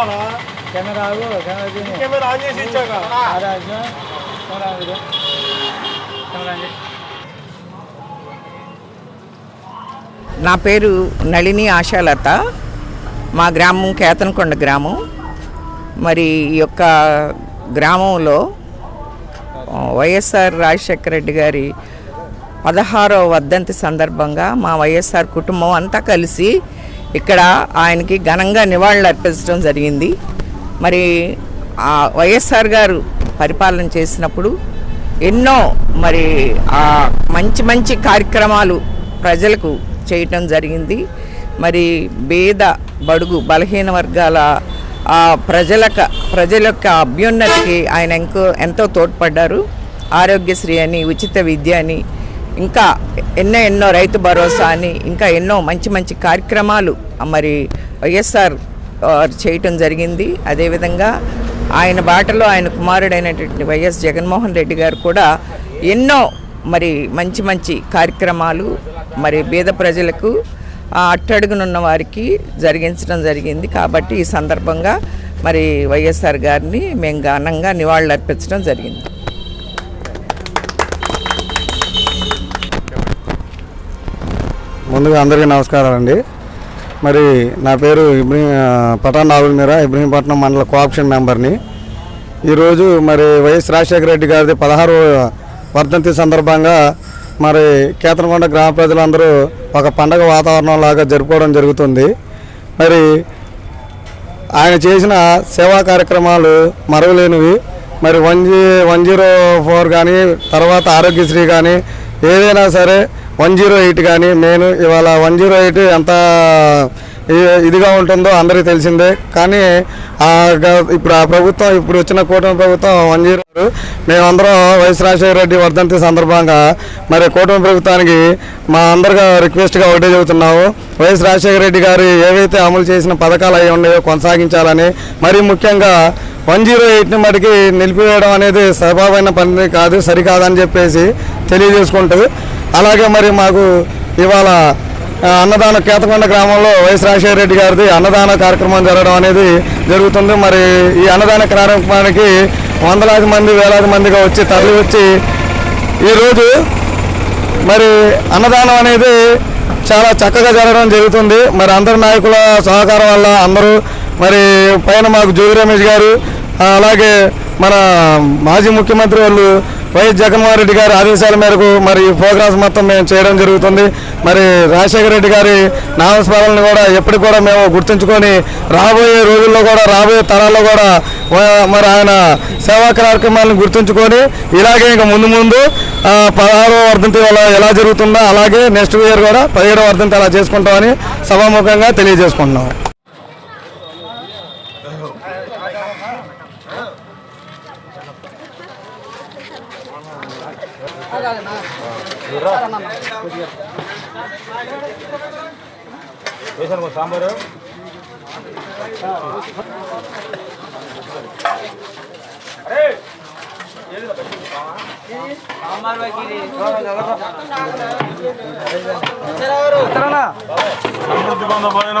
రావాలా camera camera on చేసి ఇచ్చాక కెమెరా. కెమెరా. నా పేరు నళిని ఆశాలత. మా గ్రామం కేతనకొండ గ్రామం. మరి ఈ యొక్క గ్రామంలో వైఎస్ఆర్ రాజశేఖర రెడ్డి గారి పదహారవ వర్ధంతి సందర్భంగా మా వైఎస్ఆర్ కుటుంబం అంతా కలిసి ఇక్కడ ఆయనకి ఘనంగా నివాళులు అర్పించడం జరిగింది. మరి ఆ వైఎస్ఆర్ గారు పరిపాలన చేసినప్పుడు ఎన్నో మరి ఆ మంచి మంచి కార్యక్రమాలు ప్రజలకు చేయటం జరిగింది. మరి పేద బడుగు బలహీన వర్గాల ఆ ప్రజలకు ప్రజల యొక్క అభ్యున్నతికి ఆయన ఎంతో ఎంతో తోడ్పడ్డారు. ఆరోగ్యశ్రీ అని ఉచిత విద్య అని ఇంకా ఎన్నో ఎన్నో రైతు భరోసా అని ఇంకా ఎన్నో మంచి మంచి కార్యక్రమాలు మరి వైఎస్ఆర్ చేయటం జరిగింది. అదేవిధంగా ఆయన బాటలో ఆయన కుమారుడైనటువంటి వైఎస్ జగన్మోహన్ రెడ్డి గారు కూడా ఎన్నో మరి మంచి మంచి కార్యక్రమాలు మరి బీద ప్రజలకు అట్టడుగునున్న వారికి జరిగించడం జరిగింది. కాబట్టి ఈ సందర్భంగా మరి వైఎస్ఆర్ గారిని మేము ఘనంగా నివాళులు అర్పించడం జరిగింది. ముందుగా అందరికీ నమస్కారం అండి. మరి నా పేరు ఇబ్రహీం పటాన్ రాహుల్ మీర ఇబ్రహీంపట్నం మండల కోఆప్షన్ మెంబర్ని. ఈరోజు మరి వైఎస్ రాజశేఖర రెడ్డి గారిది పదహారు వర్ధంతి సందర్భంగా మరి కేతనకొండ గ్రామ ప్రజలందరూ ఒక పండగ వాతావరణం లాగా జరుపుకోవడం జరుగుతుంది. మరి ఆయన చేసిన సేవా కార్యక్రమాలు మరవలేనివి. మరి one G one zero four కానీ తర్వాత ఆరోగ్యశ్రీ కానీ ఏదైనా సరే వన్ జీరో ఎయిట్ కానీ నేను ఇవాళ వన్ జీరో ఎయిట్ ఎంత ఇదిగా ఉంటుందో అందరికీ తెలిసిందే. కానీ ఇప్పుడు ఆ ప్రభుత్వం ఇప్పుడు వచ్చిన కూటమి ప్రభుత్వం వన్ జీరో మేమందరం వైఎస్ రాజశేఖర రెడ్డి వర్ధంతి సందర్భంగా మరి కూటమి ప్రభుత్వానికి మా అందరిగా రిక్వెస్ట్గా ఒకటే చెబుతున్నాము. వైఎస్ రాజశేఖర రెడ్డి గారు ఏవైతే అమలు చేసిన పథకాలు అవి ఉన్నాయో కొనసాగించాలని మరీ ముఖ్యంగా వన్ జీరో ఎయిట్ని మటుకి నిలిపివేయడం అనేది సభావైన పని కాదు సరికాదని చెప్పేసి తెలియజేసుకుంటుంది అలాగే మరి మాకు ఇవాళ అన్నదాన కేతకొండ గ్రామంలో వైఎస్ రాజశేఖర రెడ్డి గారిది అన్నదాన కార్యక్రమం జరగడం అనేది జరుగుతుంది. మరి ఈ అన్నదాన కార్యక్రమానికి వందలాది మంది వేలాది మందిగా వచ్చి తరలి వచ్చి ఈరోజు మరి అన్నదానం అనేది చాలా చక్కగా జరగడం జరుగుతుంది. మరి అందరి నాయకుల సహకారం వల్ల అందరూ మరి పైన మాకు జోగి రమేష్ గారు అలాగే మన మాజీ ముఖ్యమంత్రి వాళ్ళు వైఎస్ జగన్మోహన్ రెడ్డి గారి ఆదేశాల మేరకు మరి ఈ ప్రోగ్రామ్స్ మొత్తం మేము చేయడం జరుగుతుంది. మరి రాజశేఖర రెడ్డి గారి నామస్మరణను కూడా ఎప్పటికి కూడా మేము గుర్తుంచుకొని రాబోయే రోజుల్లో కూడా రాబోయే తరాల్లో కూడా మరి ఆయన సేవా కార్యక్రమాలను గుర్తుంచుకొని ఇలాగే ఇంకా ముందు ముందు ఆ, పదహారవ వర్ధంతి వల్ల ఎలా జరుగుతుందో అలాగే నెక్స్ట్ ఇయర్ కూడా పదిహేడవ వర్ధంతి అలా చేసుకుంటామని సభాముఖంగా తెలియజేసుకుంటున్నాం. వేసాను కొంచెం సాంబారు సమృద్ధి పొంద పోయిన